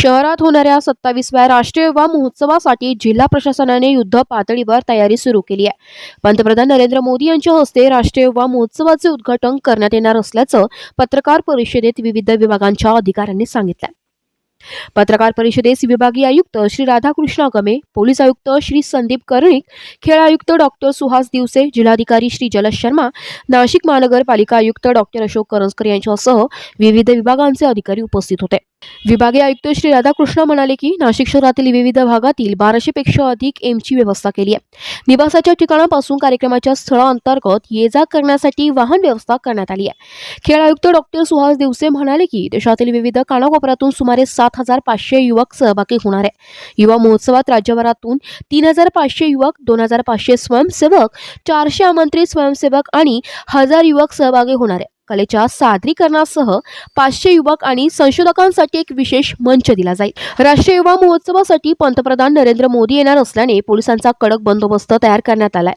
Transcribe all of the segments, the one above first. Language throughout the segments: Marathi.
शहरात होणाऱ्या सत्तावीसव्या राष्ट्रीय युवा महोत्सवासाठी जिल्हा प्रशासनाने युद्ध पातळीवर तयारी सुरू केली आहे. पंतप्रधान नरेंद्र मोदी यांच्या हस्ते राष्ट्रीय युवा महोत्सवाचे उद्घाटन करण्यात येणार असल्याचं पत्रकार परिषदेत विविध विभागांच्या अधिकाऱ्यांनी सांगितलं पत्रकार परिषदेस विभागीय आयुक्त श्री राधाकृष्ण गमे पोलीस आयुक्त श्री संदीप कर्णिक खेळ आयुक्त डॉक्टर सुहास दिवसे जिल्हाधिकारी श्री जलश शर्मा नाशिक महानगरपालिका आयुक्त डॉक्टर अशोक करंजकर यांच्यासह विविध विभागांचे अधिकारी उपस्थित होते. विभागीय आयुक्त श्री राधाकृष्ण म्हणाले की नाशिक शहरातील विविध भागातील बाराशे पेक्षा अधिक एमची व्यवस्था केली आहे. निवासाच्या ठिकाणापासून कार्यक्रमाच्या स्थळांतर्गत ये जा करण्यासाठी वाहन व्यवस्था करण्यात आली आहे. खेळ आयुक्त डॉक्टर सुहास दिवसे म्हणाले की देशातील विविध कानाकोपऱ्यातून सुमारे सात हजार पाचशे युवक सहभागी होणार आहे युवा महोत्सवात राज्यभरातून तीन हजार पाचशे युवक दोन हजार पाचशे स्वयंसेवक चारशे आमंत्रित स्वयंसेवक आणि हजार युवक सहभागी होणार आहे कलेच्या सादरीकरणासह पाचशे युवक आणि संशोधकांसाठी एक विशेष मंच दिला जाईल. राष्ट्रीय युवा महोत्सवासाठी पंतप्रधान नरेंद्र मोदी येणार असल्याने पोलिसांचा कडक बंदोबस्त तयार करण्यात आलाय.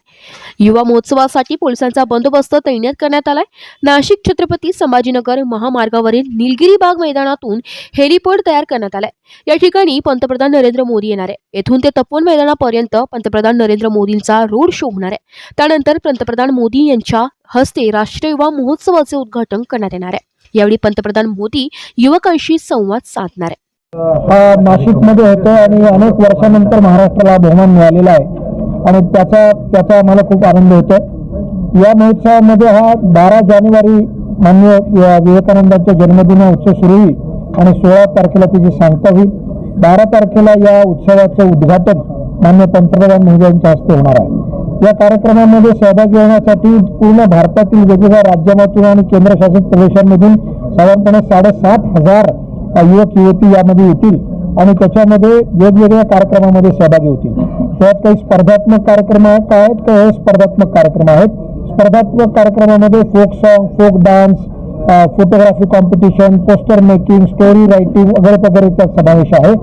युवा महोत्सवासाठी पोलिसांचा बंदोबस्त तैनात करण्यात आलाय. नाशिक छत्रपती संभाजीनगर महामार्गावरील निलगिरी बाग मैदानातून हेलिपॅड तयार करण्यात आलाय. या ठिकाणी पंतप्रधान नरेंद्र मोदी येणार आहे. येथून ते तपोवन मैदानापर्यंत पंतप्रधान नरेंद्र मोदींचा रोड शो होणार आहे. त्यानंतर पंतप्रधान मोदी यांच्या हस्ते राष्ट्रीय युवा महोत्सवाचे उद्घाटन करण्यात येणार आहे. यावेळी पंतप्रधान मोदी युवकांशी संवाद साधणार आहे हा नाशिकमध्ये होतो आणि अनेक वर्षानंतर महाराष्ट्राला बहुमान मिळालेला आहे. आणि त्याचा त्याचा आम्हाला खूप आनंद होतो या महोत्सवामध्ये हा बारा जानेवारी मान्य विवेकानंदांच्या जन्मदिन उत्सव सुरू होईल आणि सोळा तारखेला त्याची सांगता होईल. बारा तारखेला या उत्सवाचं उद्घाटन मान्य पंतप्रधान मोदी यांच्या हस्ते होणार आहे. या कार्यक्रमामध्ये सहभागी होण्यासाठी पूर्ण भारतातील वेगवेगळ्या राज्यांमधून आणि केंद्रशासित प्रदेशांमधून साधारणपणे साडेसात हजार युवक युवती यामध्ये येतील आणि त्याच्यामध्ये वेगवेगळ्या कार्यक्रमामध्ये सहभागी होतील. त्यात काही स्पर्धात्मक कार्यक्रम आहेत आहेत? काही स्पर्धात्मक कार्यक्रम आहेत. स्पर्धात्मक कार्यक्रमामध्ये folk song folk dance photography competition poster making story writing वगैरे वगैरेचा समावेश आहे.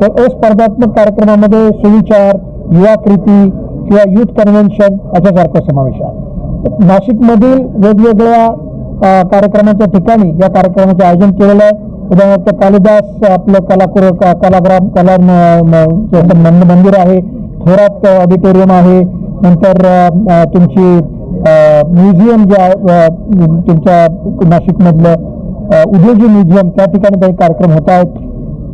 तर अस्पर्धात्मक कार्यक्रमामध्ये सुविचार युवा कृती किंवा युथ कन्व्हेन्शन याच्यासारखा समावेश आहे. नाशिकमधील वेगवेगळ्या कार्यक्रमाच्या ठिकाणी या कार्यक्रमाचे आयोजन केलेलं आहे. उदाहरणार्थ कालिदास आपलं कलाकुर कलाग्राम कला नंद मंदिर आहे. थोरात ऑडिटोरियम आहे. नंतर तुमची म्युझियम जे आहे तुमच्या नाशिकमधलं अ, म्युझियम त्या ठिकाणी काही कार्यक्रम होत आहेत.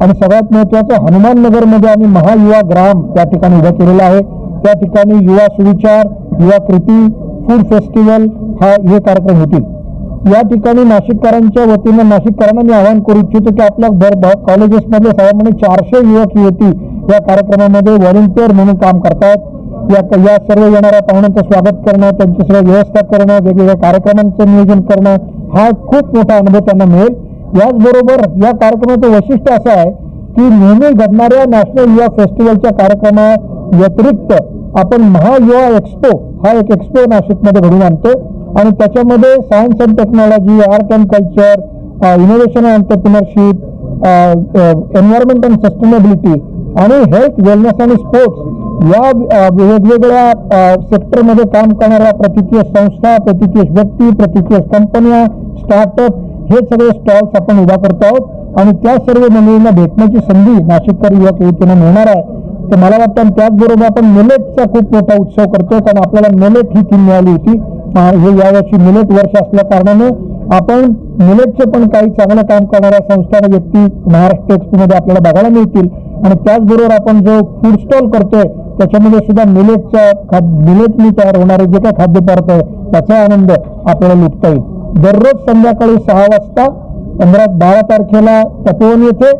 आणि सगळ्यात महत्वाचं हनुमान नगरमध्ये आम्ही महायुवा ग्राम त्या ठिकाणी उभं केलेलं आहे. त्या ठिकाणी युवा सुविचार युवा कृती फूड फेस्टिवल हा हे कार्यक्रम होतील. या ठिकाणी नाशिककरांच्या वतीनं नाशिककरांना मी आवाहन करू इच्छितो की आपल्या भर कॉलेजेसमध्ये कॉलेजेसमधले साधारणपणे चारशे युवक युवती या कार्यक्रमामध्ये व्हॉलेंटिअर म्हणून काम करतात. या या सर्व येणाऱ्या पाहुण्यांचं स्वागत करणं त्यांची सर्व व्यवस्था करणं वेगवेगळ्या कार्यक्रमांचं नियोजन करणं हा खूप मोठा अनुभव त्यांना मिळेल. याचबरोबर या कार्यक्रमाचं वैशिष्ट्य असं आहे की नेहमी घडणाऱ्या नॅशनल युवा फेस्टिवलच्या कार्यक्रमा व्यतिरिक्त आपण महायुवा एक्सपो हा एक एक्सपो नाशिकमध्ये घडून आणतो. आणि त्याच्यामध्ये science and technology art and culture innovation and entrepreneurship environment and sustainability आणि हेल्थ वेलनेस आणि स्पोर्ट्स या वेगवेगळ्या सेक्टरमध्ये काम करणाऱ्या प्रतिकीय संस्था प्रतिकीय व्यक्ती प्रतिकीय कंपन्या स्टार्टअप हे सगळे स्टॉल्स आपण उभा करतो आहोत. आणि त्या सर्व मंडळींना भेटण्याची संधी नाशिककर युवक युवतीनं मिळणार आहे. तर मला वाटतं त्याचबरोबर आपण मिलेटचा खूप मोठा उत्सव करतो कारण आपल्याला मिलेट ही थीम मिळाली होती. हे यावर्षी मिलेट वर्ष असल्या कारणानं आपण मिलेटचे पण काही चांगलं काम करणाऱ्या संस्था व्यक्ती महाराष्ट्र एक्सपोमध्ये आपल्याला बघायला मिळतील. आणि त्याचबरोबर आपण जो फूड स्टॉल करतोय त्याच्यामध्ये सुद्धा मिलेटच्या खाद मिलेटनी तयार होणारे जे काही खाद्यपदार्थ आहे त्याचा आनंद आपल्याला लुटता येईल. दररोज संध्याकाळी सहा वाजता पंधरा बारा तारखेला तपोवन येथे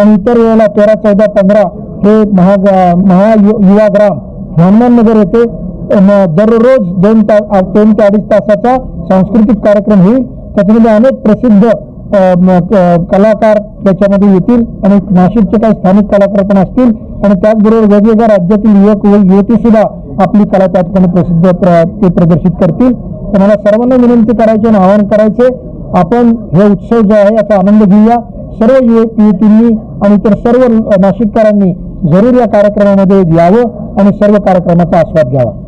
आणि इतर वेळेला तेरा चौदा पंधरा हे महा महा युवाग्राम हनुमान येथे दररोज दोन तास दोन ते अडीच तासाचा सांस्कृतिक कार्यक्रम होईल. त्याच्यामध्ये अनेक प्रसिद्ध कलाकार त्याच्यामध्ये येतील. आणि नाशिकचे काही स्थानिक कलाकार पण असतील. आणि त्याचबरोबर वेगवेगळ्या राज्यातील युवक व युवती सुद्धा आपली कला त्या ठिकाणी प्रसिद्ध प्र- ते प्रदर्शित करतील. तर मला सर्वांना विनंती करायची आणि आवाहन करायचे आपण हे उत्सव जो आहे याचा आनंद घेऊया. सर्व युवक युवतींनी आणि इतर सर्व नाशिककरांनी जरूर या कार्यक्रमामध्ये यावं आणि सर्व कार्यक्रमाचा आस्वाद घ्यावा.